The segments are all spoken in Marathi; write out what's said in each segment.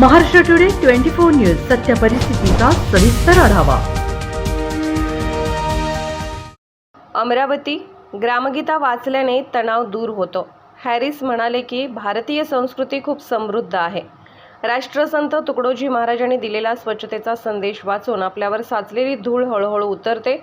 Maharashtra today twenty four news सत्य परिस्थितीचा सविस्तर आढावा. अमरावती ग्रामगीता वाचल्याने तणाव दूर होतो. हॅरिस म्हणाले की भारतीय संस्कृती खूप समृद्ध आहे. राष्ट्रसंत तुकडोजी महाराजांनी दिलेला स्वच्छतेचा संदेश वाचून आपल्यावर साचलेली धूळ हळूहळू उतरते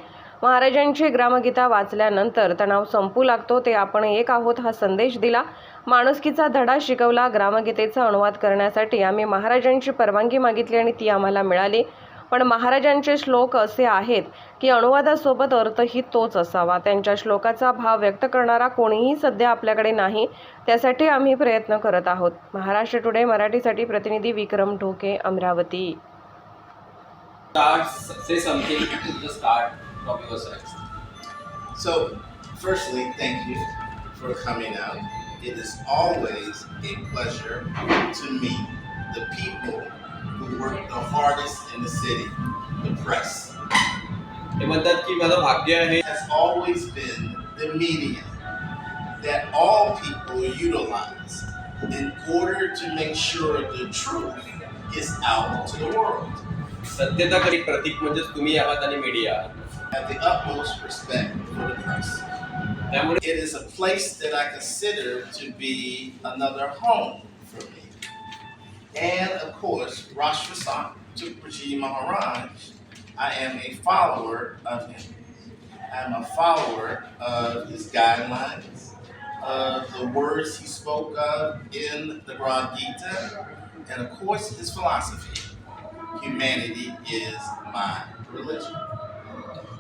महाराजांची ग्रामगीता वाचल्यानंतर तणाव संपू लागतो ते आपण एक आहोत हा संदेश दिला. माणुसकीचा धडा शिकवला ग्रामगीतेचा अनुवाद करण्यासाठी आम्ही महाराजांची परवानगी मागितली आणि ती आम्हाला मिळाली. पण महाराजांचे श्लोक असे आहेत की अनुवादासोबत अर्थही तोच असावा. त्यांच्या श्लोकाचा भाव व्यक्त करणारा कोणीही सध्या आपल्याकडे नाही त्यासाठी आम्ही प्रयत्न करत आहोत. महाराष्ट्र टुडे मराठीसाठी प्रतिनिधी विक्रम Dhoke Amravati. start say something to the start from your side. So, firstly, thank you for coming out. It is always a pleasure to meet the people who work the hardest in the city, the press. ते म्हणतात की माझं भाग्य आहे It has always been the media that all people utilize in order to make sure the truth is out to the world. सत्यता कधी प्रतीक म्हणजेच तुम्ही आहात आणि media I have the utmost respect for the press. It is a place that I consider to be another home for me. And of course, Rosh to Tukpaji Maharaj, I am a follower of him. I'm a follower of his guidelines, of the words he spoke of in the Brahma Gita, and of course his philosophy. Humanity is my religion.